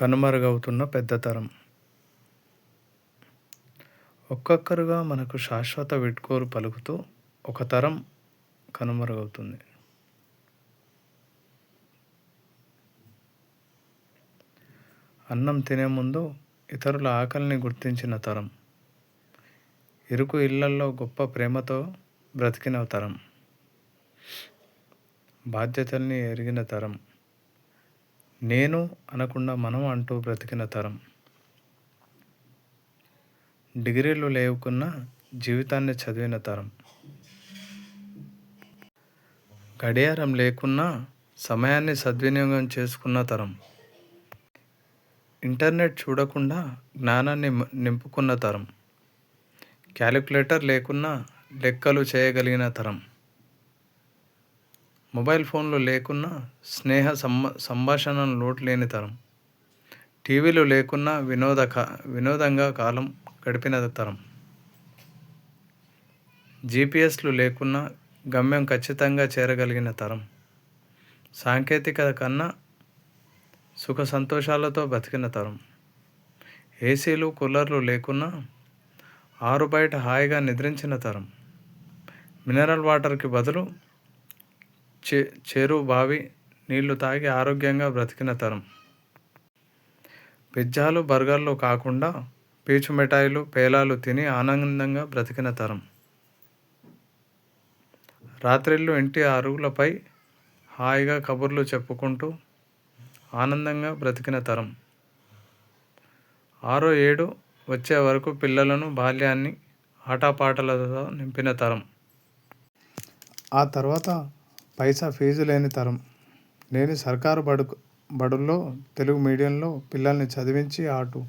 కనుమరుగవుతున్న పెద్ద తరం. ఒక్కొక్కరుగా మనకు శాశ్వత వీడ్కోలు పలుకుతూ ఒక తరం కనుమరుగవుతుంది. అన్నం తినే ముందు ఇతరుల ఆకలిని గుర్తించిన తరం. ఇరుకు ఇళ్ళల్లో గొప్ప ప్రేమతో బ్రతికిన తరం. బాధ్యతల్ని ఎరిగిన తరం. నేను అనకుండా మనం అంటూ బ్రతికిన తరం. డిగ్రీలు లేవుకున్న జీవితాన్ని చదివిన తరం. గడియారం లేకున్నా సమయాన్ని సద్వినియోగం చేసుకున్న తరం. ఇంటర్నెట్ చూడకుండా జ్ఞానాన్ని నింపుకున్న తరం. క్యాలిక్యులేటర్ లేకున్నా లెక్కలు చేయగలిగిన తరం. మొబైల్ ఫోన్లు లేకున్నా స్నేహ సంభా సంభాషణ లోటు లేని తరం. టీవీలు లేకున్నా వినోద వినోదంగా కాలం గడిపిన తరం. జీపీఎస్లు లేకున్నా గమ్యం ఖచ్చితంగా చేరగలిగిన తరం. సాంకేతికత కన్నా సుఖ సంతోషాలతో బతికిన తరం. ఏసీలు కూలర్లు లేకున్నా ఆరు బయట హాయిగా నిద్రించిన తరం. మినరల్ వాటర్కి బదులు చే చెరు బావి నీళ్ళు తాగి ఆరోగ్యంగా బ్రతికిన తరం. పిజ్జాలు బర్గర్లు కాకుండా పీచు మిఠాయిలు పేలాలు తిని ఆనందంగా బ్రతికిన తరం. రాత్రిళ్ళు ఇంటి అరుగులపై హాయిగా కబుర్లు చెప్పుకుంటూ ఆనందంగా బ్రతికిన తరం. ఆరో ఏడు వచ్చే వరకు పిల్లలను బాల్యాన్ని ఆటపాటలతో నింపిన తరం. ఆ తర్వాత పైసా ఫీజు లేని తరం. నేను సర్కారు బడు బడుల్లో తెలుగు మీడియంలో పిల్లల్ని చదివించి అటు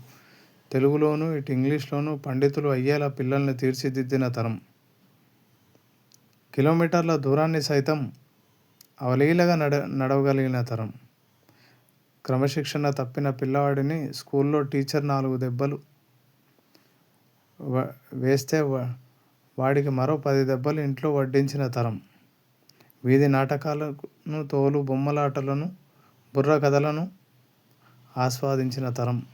తెలుగులోను ఇటు ఇంగ్లీష్లోను పండితులు అయ్యేలా పిల్లల్ని తీర్చిదిద్దిన తరం. కిలోమీటర్ల దూరాన్ని సైతం అవలీలగా నడ నడవగలిగిన తరం. క్రమశిక్షణ తప్పిన పిల్లవాడిని స్కూల్లో టీచర్ నాలుగు దెబ్బలు వేస్తే వా- వాడికి మరో పది దెబ్బలు ఇంట్లో వడ్డించిన తరం. వీధి నాటకాలను తోలు బొమ్మలాటలను బుర్ర కథలను ఆస్వాదించిన తరం.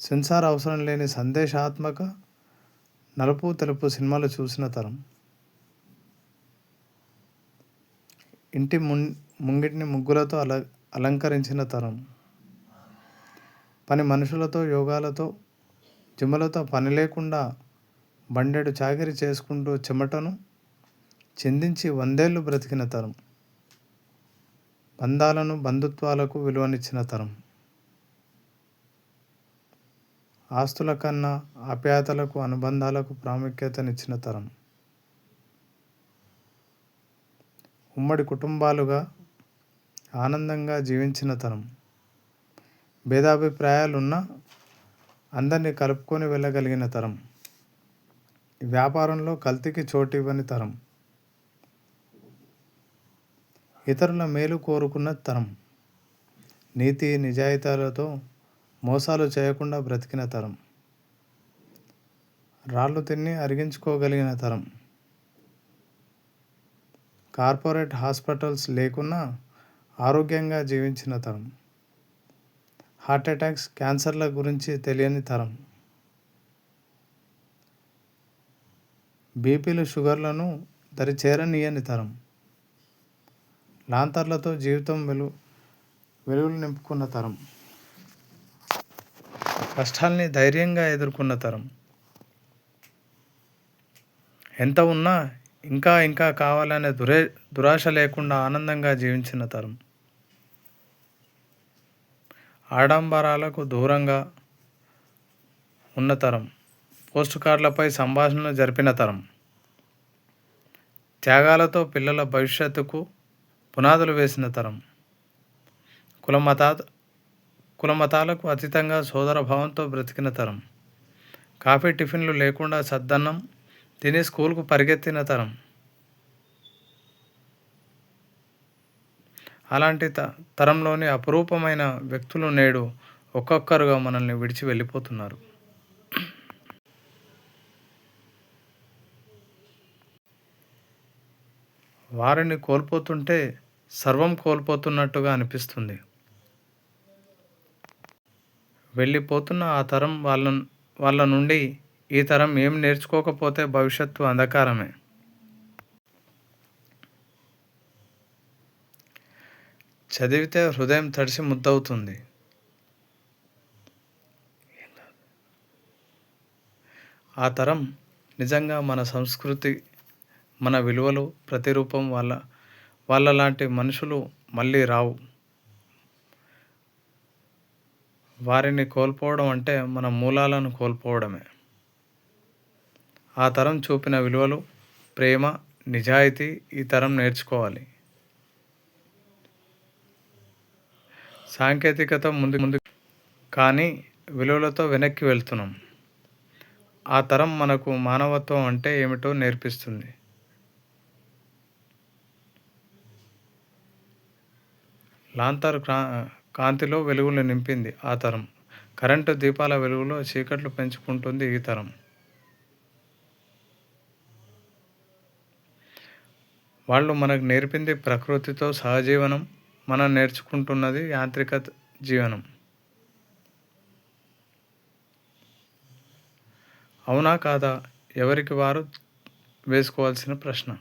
సెన్సార్ అవసరం లేని సందేశాత్మక నలుపు తెలుపు సినిమాలు చూసిన తరం. ఇంటి ముం ముంగిటిని ముగ్గులతో అల అలంకరించిన తరం. పని మనుషులతో యోగాలతో జిమ్మలతో పని లేకుండా బండెడు చాకిరి చేసుకుంటూ చెమటను చిందించి వందేళ్ళు బ్రతికిన తరం. బంధాలను బంధుత్వాలకు విలువనిచ్చిన తరం. ఆస్తుల కన్నా ఆప్యాయతలకు అనుబంధాలకు ప్రాముఖ్యతనిచ్చిన తరం. ఉమ్మడి కుటుంబాలుగా ఆనందంగా జీవించిన తరం. భేదాభిప్రాయాలున్నా అందరినీ కలుపుకొని వెళ్ళగలిగిన తరం. వ్యాపారంలో కల్తీకి చోటు ఇవ్వని తరం. ఇతరుల మేలు కోరుకున్న తరం. నీతి నిజాయితీలతో మోసాలు చేయకుండా బ్రతికిన తరం. రాళ్ళు తిని అరిగించుకోగలిగిన తరం. కార్పొరేట్ హాస్పిటల్స్ లేకున్నా ఆరోగ్యంగా జీవించిన తరం. హార్ట్ అటాక్స్ క్యాన్సర్ల గురించి తెలియని తరం. బీపీలు షుగర్లను దరి చేరనీయని తరం. లాంతర్లతో జీవితం వెలు వెలుగులు నింపుకున్న తరం. కష్టాల్ని ధైర్యంగా ఎదుర్కొన్న తరం. ఎంత ఉన్నా ఇంకా ఇంకా కావాలనే దురే దురాశ లేకుండా ఆనందంగా జీవించిన తరం. ఆడంబరాలకు దూరంగా ఉన్న తరం. పోస్ట్ కార్డులపై సంభాషణలు జరిపిన తరం. త్యాగాలతో పిల్లల భవిష్యత్తుకు పునాదులు వేసిన తరం. కులమతా కులమతాలకు అతీతంగా సోదరభావంతో బ్రతికిన తరం. కాఫీ టిఫిన్లు లేకుండా సద్దన్నం తిని స్కూల్కు పరిగెత్తిన తరం. అలాంటి త తరంలోని అపురూపమైన వ్యక్తులు నేడు ఒక్కొక్కరుగా మనల్ని విడిచి వెళ్ళిపోతున్నారు. వారిని కోల్పోతుంటే సర్వం కోల్పోతున్నట్టుగా అనిపిస్తుంది. వెళ్ళిపోతున్న ఆ తరం వాళ్ళ వాళ్ళ నుండి ఈ తరం ఏం నేర్చుకోకపోతే భవిష్యత్తు అంధకారమే. చదివితే హృదయం తడిసి ముద్దవుతుంది. ఆ తరం నిజంగా మన సంస్కృతి మన విలువలు ప్రతిరూపం వాళ్ళ వాళ్ళ లాంటి మనుషులు మళ్ళీ రావు. వారిని కోల్పోవడం అంటే మన మూలాలను కోల్పోవడమే. ఆ తరం చూపిన విలువలు ప్రేమ నిజాయితీ ఈ తరం నేర్చుకోవాలి. సాంకేతికత ముందు ముందు కానీ విలువలతో వెనక్కి వెళ్తున్నాం. ఆ తరం మనకు మానవత్వం అంటే ఏమిటో నేర్పిస్తుంది. లాంతర్ క్రా కాంతిలో వెలుగులు నింపింది ఆ తరం. కరెంటు దీపాల వెలుగులో చీకట్లు పెంచుకుంటుంది ఈ తరం. వాళ్ళు మనకు నేర్పింది ప్రకృతితో సహజీవనం మనం నేర్చుకుంటున్నది యాంత్రిక జీవనం. అవునా కాదా? ఎవరికి వారు వేసుకోవాల్సిన ప్రశ్న?